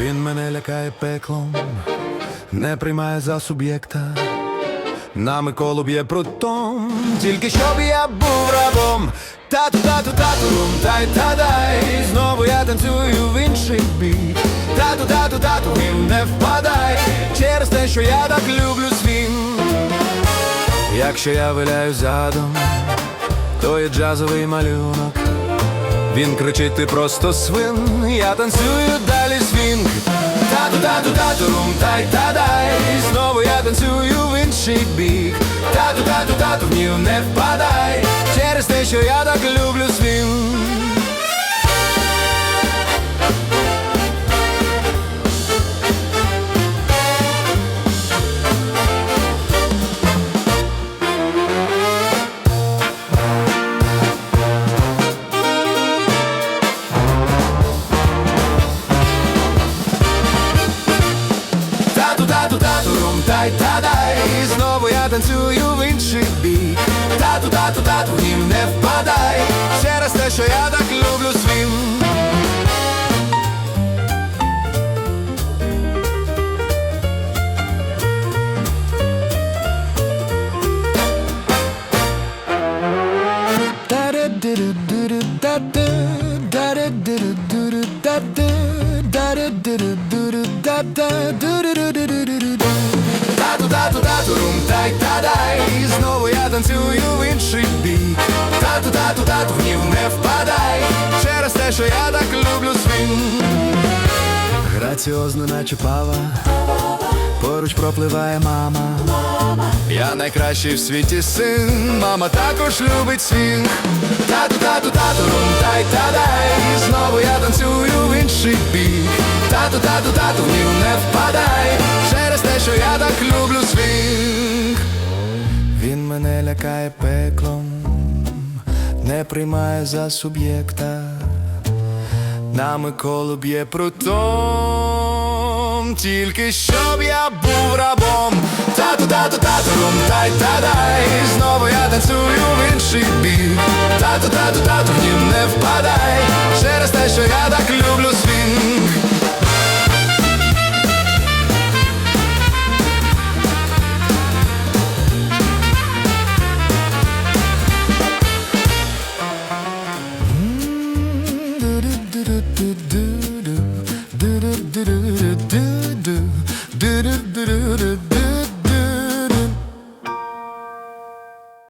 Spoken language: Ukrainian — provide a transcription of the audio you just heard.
Він мене лякає пеклом, не приймає за суб'єкта. На Миколу б'є прутом, тільки щоб я був рабом. Тату, тату, тату, рум, тай тадай. Знову я танцюю в інший бік. Тату, тату, тату, він не впадай. Через те, що я так люблю свін. Якщо я виляю задом, то є джазовий малюнок. Він кричить, ти просто свин, я танцюю далі свінг. Тату, тату, тату, рум, тай, та дай Знову я танцюю в інший бік. Тату, тату, тату, гнів не впадай через те, що я так люблю свін. Тай, та дай Знову я танцюю в інший бік. Тату, тату, тату, гнів не впадай через те, що я так люблю свін. Тату, тату, тату, рум, тай, та дай Знову я танцюю в інший бік. Тату, тату, тату, гнів не впадай через те, що я так люблю свін. Граціозно, наче пава, поруч пропливає мама. Я найкращий в світі син, мама також любить свінг. Тату, тату, тату, рум, тай, та дай Знову я танцюю в інший бік. Тату, тату, тату, гнів не впадай що я так люблю свінг. Він мене лякає пеклом, не приймає за суб'єкта. Нами коло б'є прутом, тільки щоб я був рабом. Тату, тату, тату, рум, тай, та дай Знову я танцюю в інший бік. Тату, тату, тату, гнів не впадай через те, що я так люблю